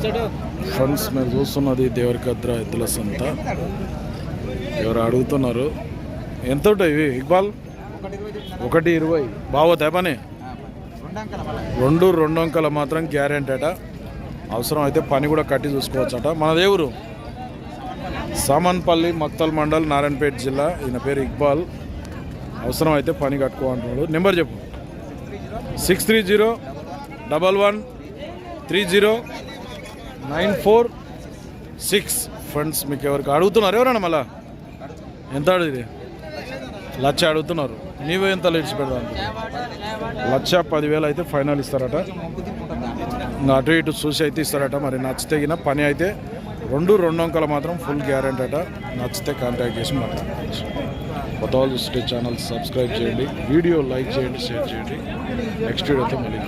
Friends మీరు చూస్తున్నది దేవరికద్ర ఎద్దుల సంత. ఎవరు అడుగుతున్నారు? ఎంత ఉంటాయి ఇవి ఇక్బాల్? ఒకటి ఇరవై. బాగోతాయి పని? రెండు రెండు అంకెల మాత్రం గ్యారెంటీ అట. అవసరం అయితే పని కూడా కట్టి చూసుకోవచ్చట. మన దేవురు సామన్పల్లి మక్తల్ మండల్ నారాయణపేట జిల్లా. ఈయన పేరు ఇక్బాల్. అవసరం అయితే పని కట్టుకో అంటున్నాడు. నెంబర్ చెప్పు. Six three zero double one three zero nine four six. Friends మీకు ఎవరికి అడుగుతున్నారు? ఎవరన్నా మళ్ళా? ఎంత అడిగింది లక్ష అడుగుతున్నారు. నీవే ఎంత లేచి పెడదాం? లక్ష పదివేలు అయితే ఫైనల్ ఇస్తారట. ఇంకా అటు ఇటు చూసి అయితే ఇస్తారట. మరి నచ్చితే గిన పని అయితే రెండు రెండు అంకలు మాత్రం ఫుల్ గ్యారెంటీ అట. నచ్చితే కాంటాక్ట్ చేసి మాట్లాడుకోవచ్చు కొత్త వాళ్ళు ఛానల్ సబ్స్క్రైబ్ చేయండి. వీడియో లైక్ చేయండి షేర్ చేయండి. నెక్స్ట్ వీడియోతో మళ్ళీ